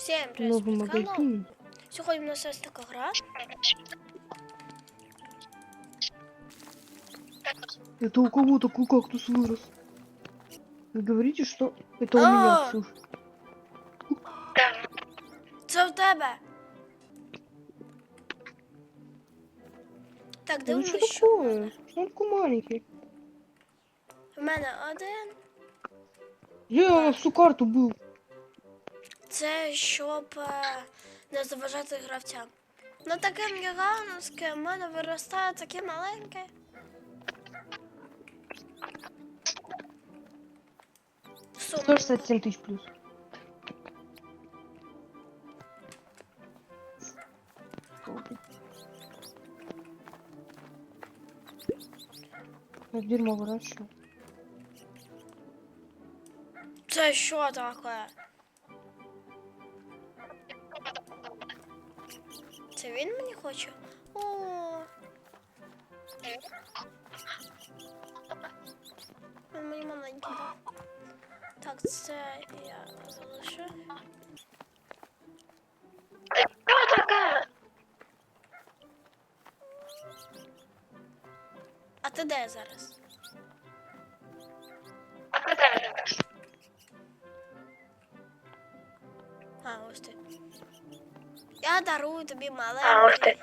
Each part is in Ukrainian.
Всім Новый привіт, канал. магазин. Сьогодні у нас ось така гра. Это у кого такой кактус вырос? Вы говорите, что это у А. меня, Ксюш? Це в тебе. Так, Ну дивимось, что що в такое? мене. Он такой маленький. В мене один. Я на всю карту был. Це щоб е, не заважати гравцям. Ну таке гігантське, в мене виростає таке маленьке. Сумно. 167 тысяч плюс. Я дерьмо выращиваю. Це що таке? Це він мені хоче? О. Він мені маленький дав. Так, це я залишу. А ти де зараз? Я дарую тобі маленький. А, ось ти.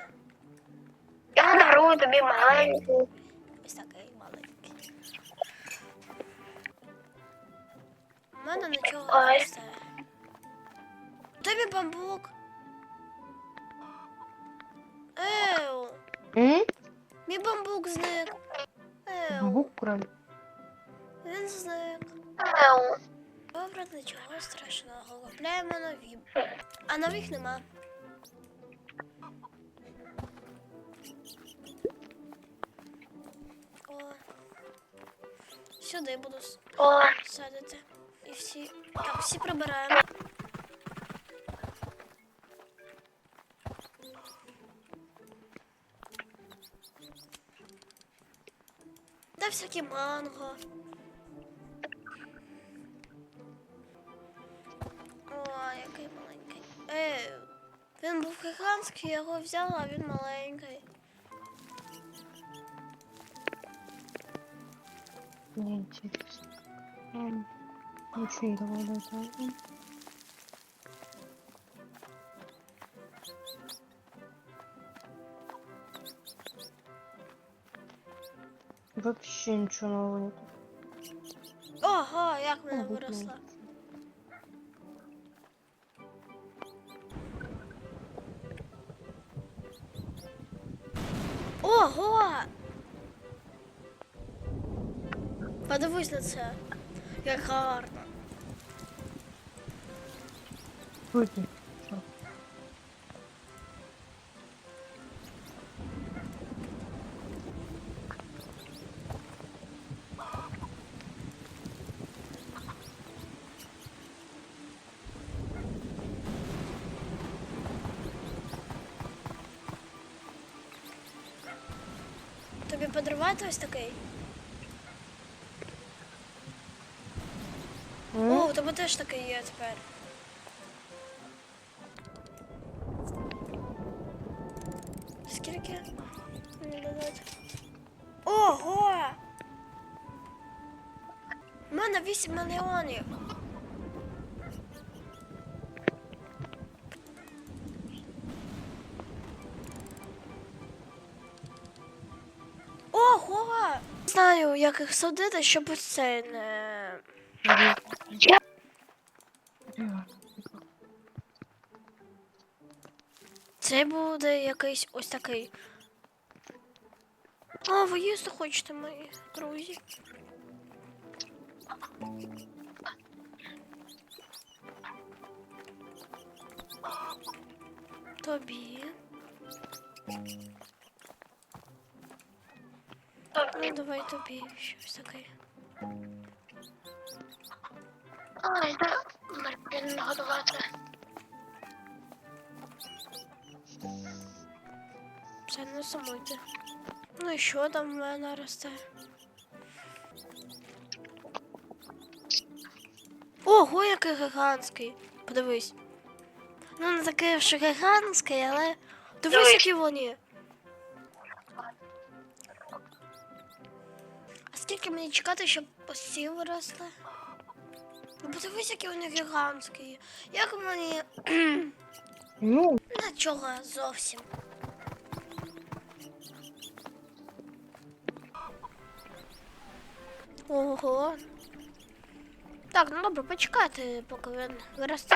Я дарую тобі маленьку. Ось такий маленький. У мене нічого не росте. Тобі бамбук. Еу, М? мій бамбук зник. Еу, Бамбук украли. він зник. Добре, нічого страшного. Купляємо нові. А нових нема. О. Сюди буду О, садити. І всі. Так, всі прибираємо. Де всякі манго. О, який маленький. Ей, він був гігантський, я його взяла, а він маленький. Интересно. М, Ничего не давай, давай, давай. Вообще ничего нового нет. Ого, як мене виросла. Ого! Подивись на це. Як гарно. Что? Тобі подарувати ось такий? О, у тебе теж такий є тепер. Скільки? Мені додати. Ого! У мене 8 мільйонів. Ого! Знаю, як їх садити, щоб це не. Це буде якийсь ось такий. О, ви їсти хочете, мої друзі. Тобі. Ну, давай тобі щось таке. ай, да. Нагодувати. Це не сумуйте. Ну і що там в мене росте? Ого, який гігантський. Подивись. Ну, не таке, що гігантське, але. Дивись, які вони. А скільки мені чекати, щоб ось виросли? Ну, подивись, які вони гігантські. Як мені Ну, нічого зовсім. Ого. Так, ну добре, почекайте, поки він виросте.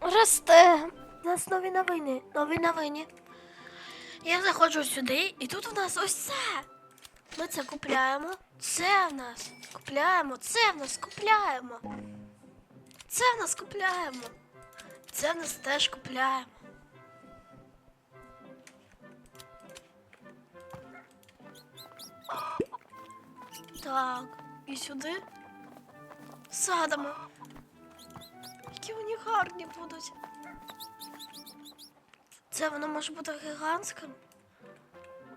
Росте. У нас нові новини. Нові новини. Я заходжу сюди, і тут у нас ось це. Ми це купляємо. Це в нас купляємо. Це в нас купляємо. Це в нас купляємо. Це нас теж купляємо. Так, і сюди. Садимо. Які вони гарні будуть. Це воно може бути гігантським.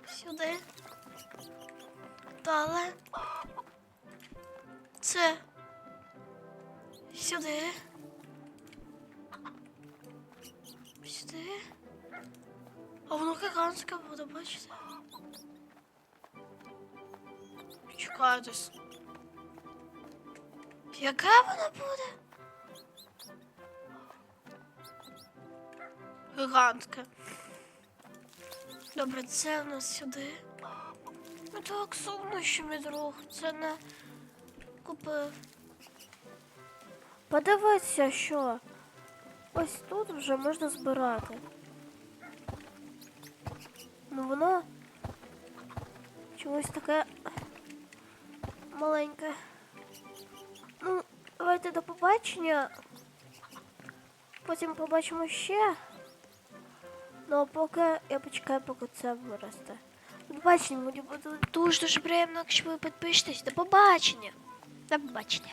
Сюди. Далі. Це. Сюди. Сюди. А воно гігантське буде, бачите? Чекайтесь. Яке воно буде? Гігантське. Добре, це в нас сюди. Ну так сумно, що мій друг це не купив. Подивися, що ось тут вже можна збирати. Ну воно чогось таке маленьке. Ну, давайте до побачення. Потім побачимо ще. Ну, а поки я почекаю, поки це виросте. До побачення, мені буде дуже дуже приємно, якщо ви підпишетесь. До побачення. До побачення.